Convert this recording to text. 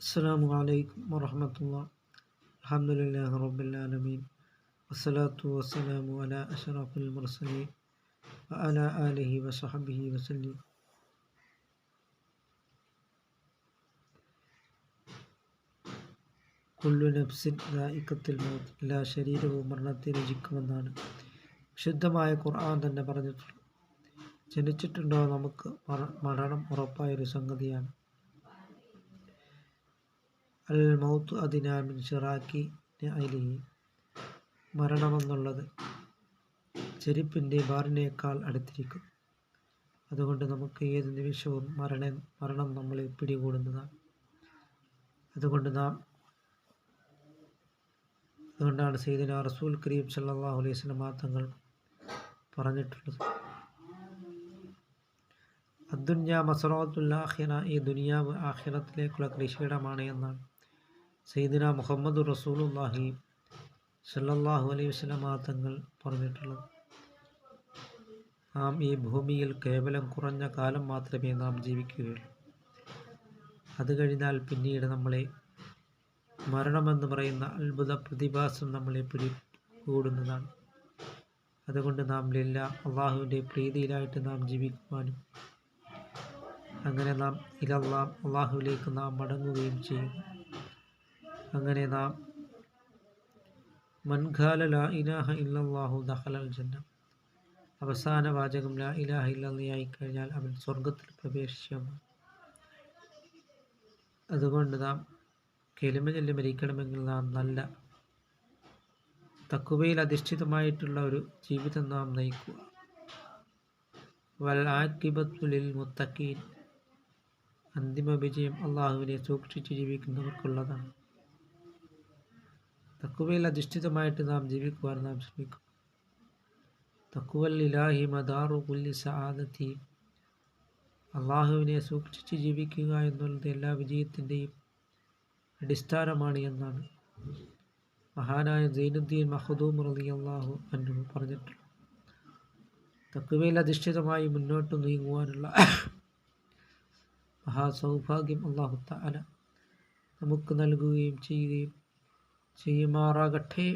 السلام عليكم ورحمة الله الحمد لله رب العالمين والصلاة والسلام على أشرف المرسلين وعلى آله وصحبه وسلم കുല്ലു നഫ്സിൻ ദായിക്കത്തിൽ mouth എല്ലാ ശരീരവും മരണത്തെ രചിക്കുമെന്നാണ് വിശുദ്ധമായ ഖുർആൻ തന്നെ പറഞ്ഞിട്ടുള്ളത് ജനിച്ചിട്ടുണ്ടോ നമുക്ക് മരണം ഉറപ്പായൊരു സംഗതിയാണ് അൽ മൗത്ത് അതിനാമിൻ ഷിറാക്കി അലിഹി മരണമെന്നുള്ളത് ചെരുപ്പിന്റെ ബാറിനേക്കാൾ അടുത്തിരിക്കും. അതുകൊണ്ട് നമുക്ക് ഏത് നിമിഷവും മരണ മരണം നമ്മളെ പിടികൂടുന്നതാണ്. അതുകൊണ്ട് നാം അതുകൊണ്ടാണ് സെയ്ദിന റസൂൽ കരീം സല്ലാഹു അലൈഹി സ്വലമാ തങ്ങൾ പറഞ്ഞിട്ടുള്ളത്. അദ്ദുന്യ മസറോത്തുല്ലാഹിന ഈ ദുനിയാവ് ആഹിറത്തിലേക്കുള്ള കൃഷിയിടമാണ് എന്നാണ്. സൈദിന മുഹമ്മദ് റസൂലുല്ലാഹി സല്ലാഹു അലൈഹി വസ്ലമാ തങ്ങൾ പറഞ്ഞിട്ടുള്ളത്. നാം ഈ ഭൂമിയിൽ കേവലം കുറഞ്ഞ കാലം മാത്രമേ നാം ജീവിക്കുകയുള്ളൂ. അത് കഴിഞ്ഞാൽ പിന്നീട് നമ്മളെ മരണമെന്ന് പറയുന്ന അത്ഭുത പ്രതിഭാസം നമ്മളെ പിടികൂടുന്നതാണ് അതുകൊണ്ട് നാം ലില്ല അള്ളാഹുവിന്റെ പ്രീതിയിലായിട്ട് നാം ജീവിക്കുവാനും അങ്ങനെ നാം ഇലല്ലാം അള്ളാഹുവിലേക്ക് നാം മടങ്ങുകയും ചെയ്യും അങ്ങനെ നാം മൻഖാല ലാ ഇലാഹ ഇല്ലാഹു ദഹലൽ ജന്ന. അവസാന വാചകം ലാ ഇലാഹ ഇല്ലായി കഴിഞ്ഞാൽ അവൻ സ്വർഗത്തിൽ പ്രവേശിച്ചു അതുകൊണ്ട് നാം കെലിമ മരിക്കണമെങ്കിൽ നാം നല്ല തക്കുവയിൽ അധിഷ്ഠിതമായിട്ടുള്ള ഒരു ജീവിതം നാം നയിക്കുക. വൽ ആക്കിബത്തുലിൽ മുത്തക്കീൻ അന്തിമ വിജയം അള്ളാഹുവിനെ സൂക്ഷിച്ച് ജീവിക്കുന്നവർക്കുള്ളതാണ്. തക്കുവയിൽ അധിഷ്ഠിതമായിട്ട് നാം ജീവിക്കുവാൻ നാം ശ്രമിക്കും. തക്കുവൽ ഇലാഹി മദാറു കുല്ലി സആദത്തി അള്ളാഹുവിനെ സൂക്ഷിച്ച് ജീവിക്കുക എന്നുള്ളത് എല്ലാ വിജയത്തിന്റെയും അടിസ്ഥാനമാണ് എന്നാണ് മഹാനായ ജൈനുദ്ദീൻ മഹദൂം റലി അള്ളാഹു അന്നു പറഞ്ഞിട്ടുള്ളത്. തക്കുവയിൽ അധിഷ്ഠിതമായി മുന്നോട്ട് നീങ്ങുവാനുള്ള മഹാസൗഭാഗ്യം അള്ളാഹു താല നമുക്ക് നൽകുകയും ചെയ്യുകയും चाहिए मारा गट्ठे